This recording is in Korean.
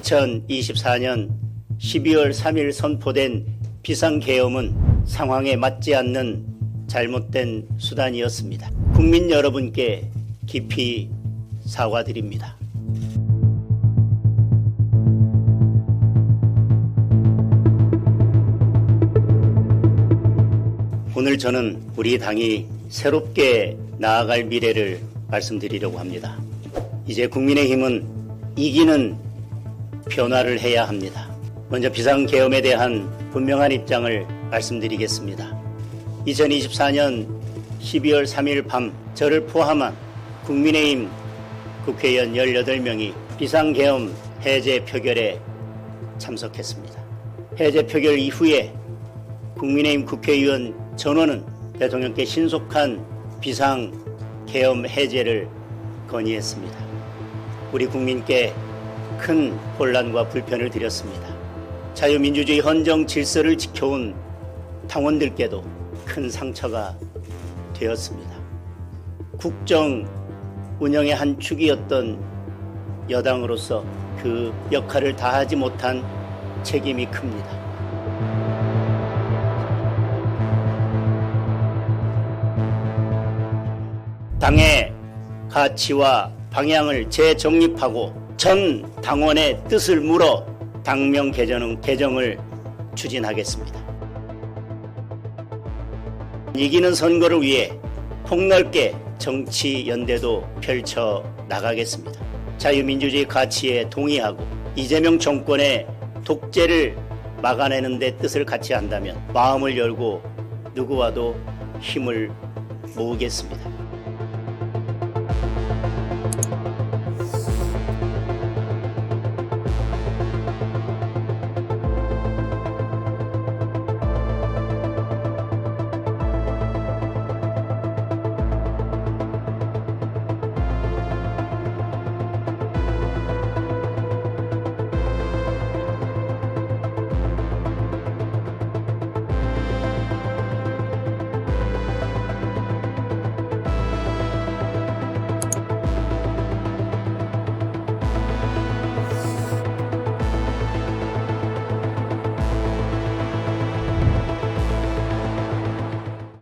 2024년 12월 3일 선포된 비상계엄은 상황에 맞지 않는 잘못된 수단이었습니다. 국민 여러분께 깊이 사과드립니다. 오늘 저는 우리 당이 새롭게 나아갈 미래를 말씀드리려고 합니다. 이제 국민의힘은 이기는 변화를 해야 합니다. 먼저 비상계엄에 대한 분명한 입장을 말씀드리겠습니다. 2024년 12월 3일 밤 저를 포함한 국민의힘 국회의원 18명이 비상계엄 해제 표결에 참석했습니다. 해제 표결 이후에 국민의힘 국회의원 전원은 대통령께 신속한 비상 계엄 해제를 건의했습니다. 우리 국민께 큰 혼란과 불편을 드렸습니다. 자유민주주의 헌정 질서를 지켜온 당원들께도 큰 상처가 되었습니다. 국정 운영의 한 축이었던 여당으로서 그 역할을 다하지 못한 책임이 큽니다. 당의 가치와 방향을 재정립하고 전 당원의 뜻을 물어 당명 개정, 개정을 추진하겠습니다. 이기는 선거를 위해 폭넓게 정치 연대도 펼쳐 나가겠습니다. 자유민주주의 가치에 동의하고 이재명 정권의 독재를 막아내는 데 뜻을 같이 한다면 마음을 열고 누구와도 힘을 모으겠습니다.